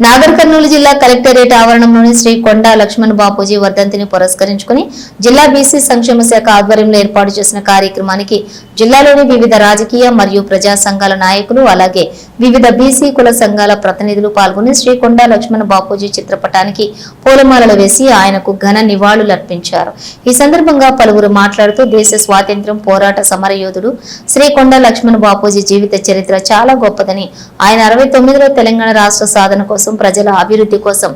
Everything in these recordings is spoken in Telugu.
నాగర్ కర్నూలు జిల్లా కలెక్టరేట్ ఆవరణంలోని శ్రీ కొండా లక్ష్మణ్ బాపూజీ వర్ధంతిని పురస్కరించుకుని జిల్లా బీసీ సంక్షేమ శాఖ ఆధ్వర్యంలో ఏర్పాటు చేసిన కార్యక్రమానికి జిల్లాలోని వివిధ రాజకీయ మరియు ప్రజా సంఘాల నాయకులు అలాగే వివిధ బీసీ కుల సంఘాల ప్రతినిధులు పాల్గొని శ్రీ కొండా లక్ష్మణ్ బాపూజీ చిత్రపటానికి పూలమాలలు వేసి ఆయనకు ఘన నివాళులర్పించారు ఈ సందర్భంగా పలువురు మాట్లాడుతూ దేశ స్వాతంత్ర్యం పోరాట సమరయోధుడు శ్రీ కొండా లక్ష్మణ్ బాపూజీ జీవిత చరిత్ర చాలా గొప్పదని ఆయన అరవై తొమ్మిదిలో తెలంగాణ రాష్ట్ర సాధన కోసం ప్రజల అభివృద్ధి కోసం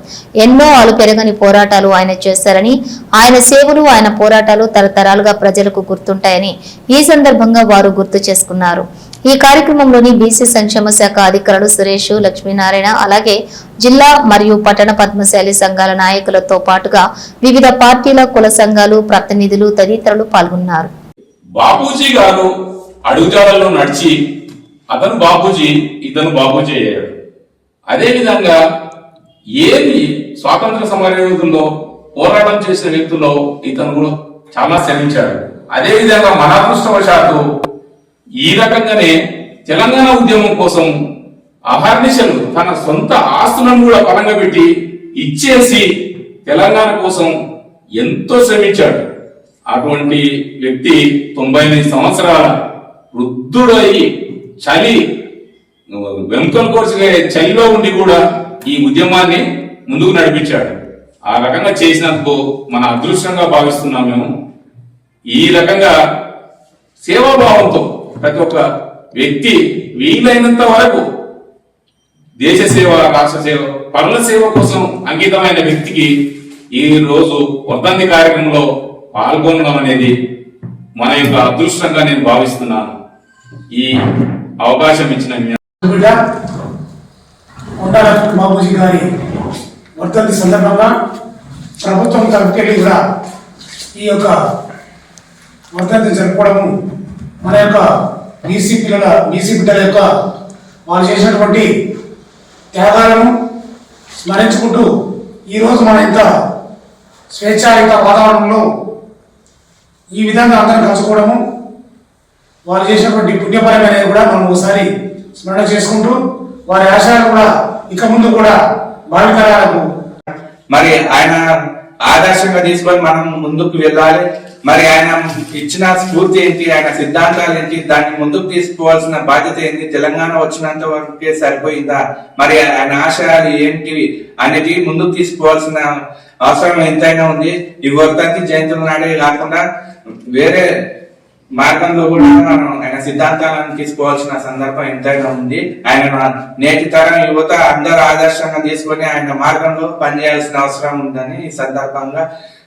ఎన్నో అలుపెరగని పోరాటాలు ఆయన చేశారని ఆయన సేవలు ఆయన పోరాటాలు తరతరాలుగా ప్రజలకు గుర్తుంటాయని ఈ సందర్భంగా వారు గుర్తు చేసుకున్నారు. ఈ కార్యక్రమంలోని బీసీ సంక్షేమ శాఖ అధికారులు సురేష్ లక్ష్మీనారాయణ అలాగే జిల్లా మరియు పట్టణ పద్మశాలి సంఘాల నాయకులతో పాటుగా వివిధ పార్టీల కుల సంఘాలు ప్రతినిధులు తదితరులు పాల్గొన్నారు. బాపూజీ గారు అడుగుజాడల్లో నడిచి అతను బాపూజీ ఇతను బాపూజీ అయ్యాడు. అదేవిధంగా ఏది స్వాతంత్ర సమరయోధుల్లో పోరాటం చేసిన వ్యక్తుల్లో ఇతను కూడా చాలా శ్రమించాడు. అదేవిధంగా మన అదృష్టవశాత్తు ఈ రకంగానే తెలంగాణ ఉద్యమం కోసం అహర్నిశలు తన సొంత ఆస్తులను కూడా పరంగా పెట్టి ఇచ్చేసి తెలంగాణ కోసం ఎంతో శ్రమించాడు. అటువంటి వ్యక్తి తొంభై ఎనిమిది సంవత్సరాల వృద్ధుడై చలి వెంకల్ కోర్స్ చలిలో ఉండి కూడా ఈ ఉద్యమాన్ని ముందుకు నడిపించాడు. ఆ రకంగా చేసినందుకు మన అదృష్టంగా భావిస్తున్నాం మేము. ఈ రకంగా సేవాభావంతో ప్రతి ఒక్క వ్యక్తి వీలైనంత వరకు దేశ సేవ రాష్ట్ర సేవ పనుల సేవ కోసం అంకితమైన వ్యక్తికి ఈ రోజు వర్ధంతి కార్యక్రమంలో పాల్గొనడం అనేది మన యొక్క అదృష్టంగా నేను భావిస్తున్నాను. ఈ అవకాశం ఇచ్చిన బిడ్డ కొండాల బాబూజీ గారి వర్ధంతి సందర్భంగా ప్రభుత్వం తరపుకెళ్ళి కూడా ఈ యొక్క వర్ధంతి జరుపుకోవడము మన యొక్క బీసీ పిల్లల బీసీ బిడ్డల యొక్క వాళ్ళు చేసినటువంటి త్యాగాలను స్మరించుకుంటూ ఈరోజు మన ఇంత స్వేచ్ఛాయుత వాతావరణంలో ఈ విధంగా అందరం కలుసుకోవడము వారు చేసినటువంటి పుణ్యపరమైనది కూడా మనం ఒకసారి స్మరణ చేసుకుంటూ వారి ఆశయాలు కూడా ఇక ముందు కూడా భావితరాలకు మరి ఆయన ఆదర్శంగా తీసుకొని మనం ముందుకు వెళ్ళాలి. మరి ఆయన ఇచ్చిన స్ఫూర్తి ఏంటి? ఆయన సిద్ధాంతాలు ఏంటి? దాన్ని ముందుకు తీసుకోవాల్సిన బాధ్యత ఏంటి? తెలంగాణ వచ్చినంత వరకే సరిపోయిందా? మరి ఆయన ఆశయాలు ఏంటివి అనేది ముందుకు తీసుకోవాల్సిన అవసరం ఎంతైనా ఉంది. ఈ వర్ధంతి జయంతుల నాడే కాకుండా వేరే మార్గంలో కూడా మనం ఆయన సిద్ధాంతాలను తీసుకోవాల్సిన సందర్భం ఎంతైనా ఉంది. ఆయన నేటి తరం యువత అందరూ ఆదర్శంగా తీసుకొని ఆయన మార్గంలో పనిచేయాల్సిన అవసరం ఉందని ఈ సందర్భంగా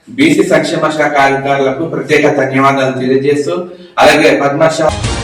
బీసీ సంక్షేమ శాఖ అధికారులకు ప్రత్యేక ధన్యవాదాలు తెలియజేస్తూ అలాగే పద్మశాలి